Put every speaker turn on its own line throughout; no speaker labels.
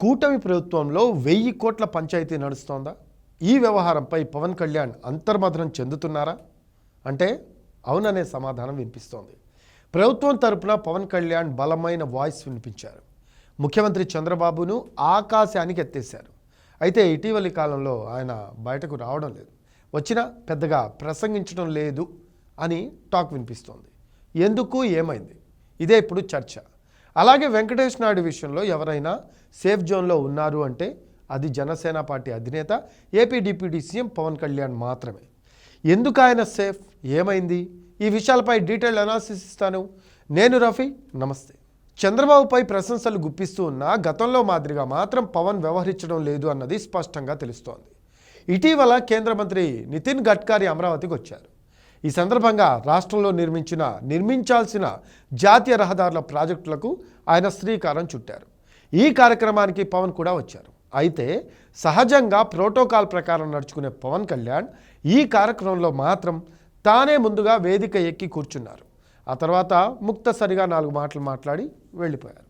కూటమి ప్రభుత్వంలో వెయ్యి కోట్ల పంచాయతీ నడుస్తోందా? ఈ వ్యవహారంపై పవన్ కళ్యాణ్ అంతర్మథనం చెందుతున్నారా? అంటే అవుననే సమాధానం వినిపిస్తోంది. ప్రభుత్వం తరపున పవన్ కళ్యాణ్ బలమైన వాయిస్ వినిపించారు. ముఖ్యమంత్రి చంద్రబాబును ఆకాశానికి ఎత్తేశారు. అయితే ఇటీవలి కాలంలో ఆయన బయటకు రావడం లేదు. వచ్చినా పెద్దగా ప్రసంగించడం లేదు అని టాక్ వినిపిస్తోంది. ఎందుకు? ఏమైంది? ఇదే ఇప్పుడు చర్చ. అలాగే వెంకటేష్ నాయుడు విషయంలో ఎవరైనా సేఫ్ జోన్లో ఉన్నారు అంటే అది జనసేన పార్టీ అధినేత AP deputy CM Pawan Kalyan మాత్రమే. ఎందుకు ఆయన సేఫ్? ఏమైంది? ఈ విషయాలపై డీటెయిల్ అనాలిసిస్ ఇస్తాను. నేను రఫీ నమస్తే. చంద్రబాబుపై ప్రశంసలు గుప్పిస్తూ ఉన్న గతంలో మాదిరిగా మాత్రం పవన్ వ్యవహరించడం లేదు అన్నది స్పష్టంగా తెలుస్తోంది. ఇటీవల కేంద్ర మంత్రి నితిన్ గడ్కరీ అమరావతికి వచ్చారు. ఈ సందర్భంగా రాష్ట్రంలో నిర్మించిన నిర్మించాల్సిన జాతీయ రహదారుల ప్రాజెక్టులకు ఆయన శ్రీకారం చుట్టారు. ఈ కార్యక్రమానికి పవన్ కూడా వచ్చారు. అయితే సహజంగా ప్రోటోకాల్ ప్రకారం నడుచుకునే పవన్ కళ్యాణ్ ఈ కార్యక్రమంలో మాత్రం తానే ముందుగా వేదిక ఎక్కి కూర్చున్నారు. ఆ తర్వాత ముక్తసరిగా నాలుగు మాటలు మాట్లాడి వెళ్ళిపోయారు.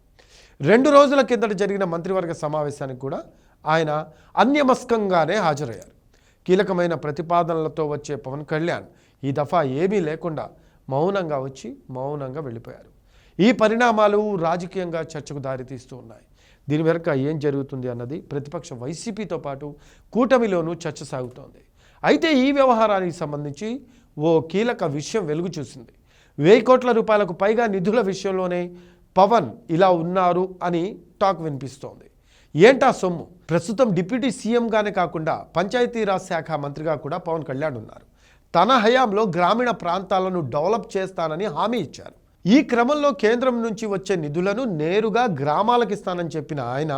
రెండు రోజుల కిందట జరిగిన మంత్రివర్గ సమావేశానికి కూడా ఆయన అన్యమస్కంగానే హాజరయ్యారు. కీలకమైన ప్రతిపాదనలతో వచ్చే పవన్ కళ్యాణ్ ఈ దఫా ఏమీ లేకుండా మౌనంగా వచ్చి మౌనంగా వెళ్ళిపోయారు. ఈ పరిణామాలు రాజకీయంగా చర్చకు దారితీస్తూ ఉన్నాయి. దీని వెనుక ఏం జరుగుతుంది అన్నది ప్రతిపక్ష వైసీపీతో పాటు కూటమిలోనూ చర్చ సాగుతోంది. అయితే ఈ వ్యవహారానికి సంబంధించి ఓ కీలక విషయం వెలుగు చూసింది. వెయ్యి కోట్ల రూపాయలకు పైగా నిధుల విషయంలోనే పవన్ ఇలా ఉన్నారు అని టాక్ వినిపిస్తోంది. ఏంటా సొమ్ము? ప్రస్తుతం డిప్యూటీ సీఎంగానే కాకుండా పంచాయతీరాజ్ శాఖ మంత్రిగా కూడా పవన్ కళ్యాణ్ ఉన్నారు. తన హయాంలో గ్రామీణ ప్రాంతాలను డెవలప్ చేస్తానని హామీ ఇచ్చారు. ఈ క్రమంలో కేంద్రం నుంచి వచ్చే నిధులను నేరుగా గ్రామాలకు ఇస్తానని చెప్పిన ఆయన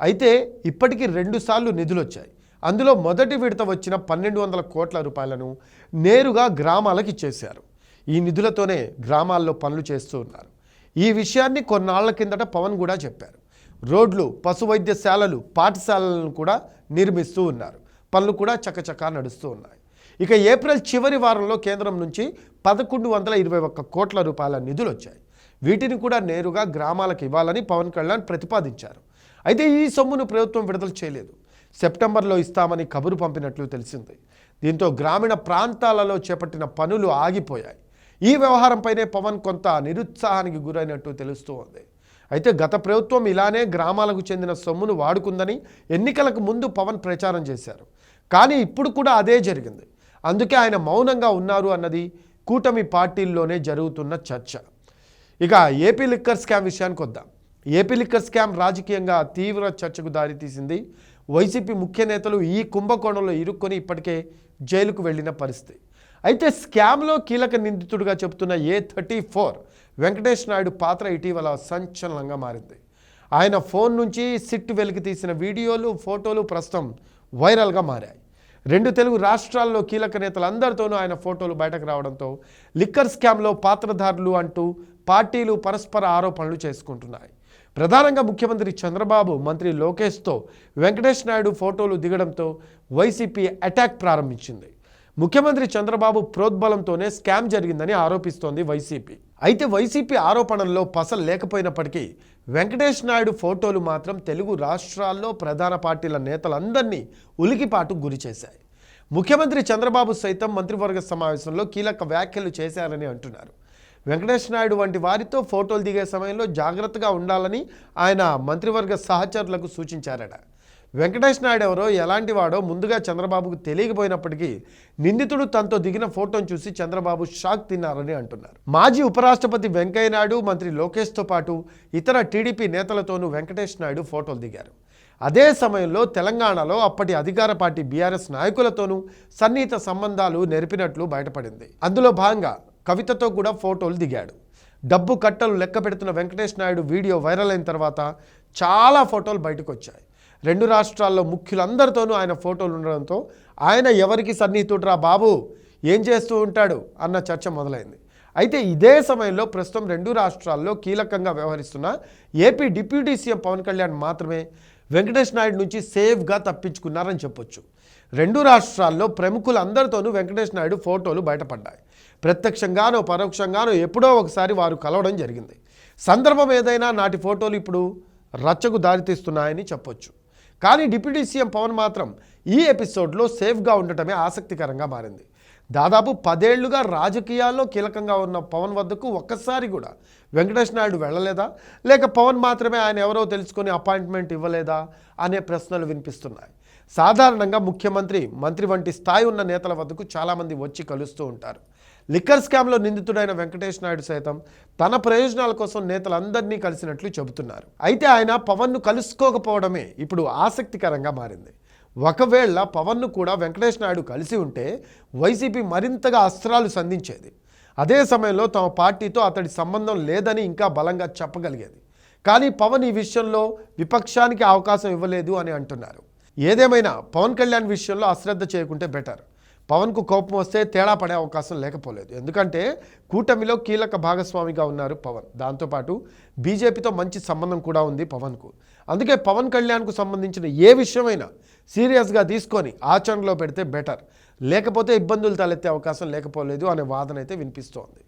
అయితే ఇప్పటికీ రెండుసార్లు నిధులు వచ్చాయి అందులో మొదటి విడత వచ్చిన పన్నెండు వందల కోట్ల రూపాయలను నేరుగా గ్రామాలకు ఇచ్చేశారు. ఈ నిధులతోనే గ్రామాల్లో పనులు చేస్తూ ఉన్నారు. ఈ విషయాన్ని కొన్నాళ్ళ కిందట పవన్ కూడా చెప్పారు. రోడ్లు పశు వైద్యశాలలు పాఠశాలలను కూడా నిర్మిస్తూ ఉన్నారు. పనులు కూడా చకచకా నడుస్తూ ఉన్నాయి. ఇక ఏప్రిల్ చివరి వారంలో కేంద్రం నుంచి పదకొండు వందల ఇరవై ఒక్క కోట్ల రూపాయల నిధులు వచ్చాయి వీటిని కూడా నేరుగా గ్రామాలకు ఇవ్వాలని పవన్ కళ్యాణ్ ప్రతిపాదించారు. అయితే ఈ సొమ్మును ప్రభుత్వం విడుదల చేయలేదు. సెప్టెంబర్లో ఇస్తామని కబురు పంపినట్లు తెలిసింది. దీంతో గ్రామీణ ప్రాంతాలలో చేపట్టిన పనులు ఆగిపోయాయి. ఈ వ్యవహారంపైనే పవన్ కొంత నిరుత్సాహానికి గురైనట్టు తెలుస్తూ ఉంది. అయితే గత ప్రభుత్వం ఇలానే గ్రామాలకు చెందిన సొమ్మును వాడుకుందని ఎన్నికలకు ముందు పవన్ ప్రచారం చేశారు. కానీ ఇప్పుడు కూడా అదే జరిగింది. అందుకే ఆయన మౌనంగా ఉన్నారు అన్నది కూటమి పార్టీల్లోనే జరుగుతున్న చర్చ. ఇక ఏపీ లిక్కర్ స్కామ్ విషయానికి వద్దాం. ఏపీ లిక్కర్ స్కామ్ రాజకీయంగా తీవ్ర చర్చకు దారితీసింది. వైసీపీ ముఖ్య నేతలు ఈ కుంభకోణంలో ఇరుక్కొని ఇప్పటికే జైలుకు వెళ్ళిన పరిస్థితి. అయితే స్కామ్లో కీలక నిందితుడిగా చెబుతున్న A thirty four Venkatesh Naidu పాత్ర ఇటీవల సంచలనంగా మారింది. ఆయన ఫోన్ నుంచి సిట్ వెలికి తీసిన వీడియోలు ఫోటోలు ప్రస్తుతం వైరల్గా మారాయి. రెండు తెలుగు రాష్ట్రాల్లో కీలక నేతలు అందరితోనూ ఆయన ఫోటోలు బయటకు రావడంతో లిక్కర్ స్కామ్లో పాత్రధారులు అంటూ పార్టీలు పరస్పర ఆరోపణలు చేసుకుంటున్నాయి. ప్రధానంగా ముఖ్యమంత్రి చంద్రబాబు మంత్రి లోకేష్తో వెంకటేష్ నాయుడు ఫోటోలు దిగడంతో వైసీపీ అటాక్ ప్రారంభించింది. ముఖ్యమంత్రి చంద్రబాబు ప్రోద్బలంతోనే స్కామ్ జరిగిందని ఆరోపిస్తోంది వైసీపీ. అయితే వైసీపీ ఆరోపణల్లో పసలు లేకపోయినప్పటికీ వెంకటేష్ నాయుడు ఫోటోలు మాత్రం తెలుగు రాష్ట్రాల్లో ప్రధాన పార్టీల నేతలందరినీ ఉలికిపాటు గురి చేశాయి. ముఖ్యమంత్రి చంద్రబాబు సైతం మంత్రివర్గ సమావేశంలో కీలక వ్యాఖ్యలు చేశారని అంటున్నారు. వెంకటేష్ నాయుడు వంటి వారితో ఫోటోలు దిగే సమయంలో జాగ్రత్తగా ఉండాలని ఆయన మంత్రివర్గ సహచరులకు సూచించారట. వెంకటేష్ నాయుడు ఎవరో ఎలాంటి వాడో ముందుగా చంద్రబాబుకు తెలియకపోయినప్పటికీ నిందితుడు తనతో దిగిన ఫోటోను చూసి చంద్రబాబు షాక్ తిన్నారని అంటున్నారు. మాజీ ఉపరాష్ట్రపతి వెంకయ్య నాయుడు మంత్రి లోకేష్తో పాటు ఇతర టీడీపీ నేతలతోనూ వెంకటేష్ నాయుడు ఫోటోలు దిగారు. అదే సమయంలో తెలంగాణలో అప్పటి అధికార పార్టీ బీఆర్ఎస్ నాయకులతోనూ సన్నిహిత సంబంధాలు నెరిపినట్లు బయటపడింది. అందులో భాగంగా కవితతో కూడా ఫోటోలు దిగాడు. డబ్బు కట్టలు లెక్క పెడుతున్న వెంకటేష్ నాయుడు వీడియో వైరల్ అయిన తర్వాత చాలా ఫోటోలు బయటకు వచ్చాయి. రెండు రాష్ట్రాల్లో ముఖ్యులందరితోనూ ఆయన ఫోటోలు ఉండడంతో ఆయన ఎవరికి సన్నిహితుడురా బాబు? ఏం చేస్తూ ఉంటాడు? అన్న చర్చ మొదలైంది. అయితే ఇదే సమయంలో ప్రస్తుతం రెండు రాష్ట్రాల్లో కీలకంగా వ్యవహరిస్తున్న AP deputy CM Pawan Kalyan మాత్రమే వెంకటేష్ నాయుడు నుంచి సేఫ్గా తప్పించుకున్నారని చెప్పొచ్చు. రెండు రాష్ట్రాల్లో ప్రముఖులందరితోనూ వెంకటేష్ నాయుడు ఫోటోలు బయటపడ్డాయి. ప్రత్యక్షంగానో పరోక్షంగానో ఎప్పుడో ఒకసారి వారు కలవడం జరిగింది. సందర్భం ఏదైనా నాటి ఫోటోలు ఇప్పుడు రచ్చకు దారితీస్తున్నాయని చెప్పొచ్చు. కానీ డిప్యూటీ సీఎం పవన్ మాత్రం ఈ ఎపిసోడ్లో సేఫ్గా ఉండటమే ఆసక్తికరంగా మారింది. దాదాపు పదేళ్ళుగా రాజకీయాల్లో కీలకంగా ఉన్న పవన్ వద్దకు ఒక్కసారి కూడా వెంకటేష్ నాయుడు వెళ్ళలేదా? లేక పవన్ మాత్రమే ఆయన ఎవరో తెలుసుకొని అపాయింట్మెంట్ ఇవ్వలేదా? అనే ప్రశ్నలు వినిపిస్తున్నాయి. సాధారణంగా ముఖ్యమంత్రి మంత్రి వంటి స్థాయి ఉన్న నేతల వద్దకు చాలామంది వచ్చి కలుస్తూ ఉంటారు. లిక్కర్ స్కామ్లో నిందితుడైన వెంకటేష్ నాయుడు సైతం తన ప్రయోజనాల కోసం నేతలందరినీ కలిసినట్లు చెబుతున్నారు. అయితే ఆయన పవన్ను కలుసుకోకపోవడమే ఇప్పుడు ఆసక్తికరంగా మారింది. ఒకవేళ పవన్ను కూడా వెంకటేష్ నాయుడు కలిసి ఉంటే వైసీపీ మరింతగా అస్త్రాలు సంధించేది. అదే సమయంలో తమ పార్టీతో అతడి సంబంధం లేదని ఇంకా బలంగా చెప్పగలిగేది. కానీ పవన్ ఈ విషయంలో విపక్షానికి అవకాశం ఇవ్వలేదు అని అంటున్నారు. ఏదేమైనా పవన్ కళ్యాణ్ విషయంలో అశ్రద్ధ చేయకుంటే బెటర్. పవన్కు కోపం వస్తే తేడా పడే అవకాశం లేకపోలేదు. ఎందుకంటే కూటమిలో కీలక భాగస్వామిగా ఉన్నారు పవన్. దాంతోపాటు బీజేపీతో మంచి సంబంధం కూడా ఉంది పవన్కు. అందుకే పవన్ కళ్యాణ్కు సంబంధించిన ఏ విషయమైనా సీరియస్గా తీసుకొని ఆచరణలో పెడితే బెటర్. లేకపోతే ఇబ్బందులు తలెత్తే అవకాశం లేకపోలేదు అనే వాదన అయితే వినిపిస్తోంది.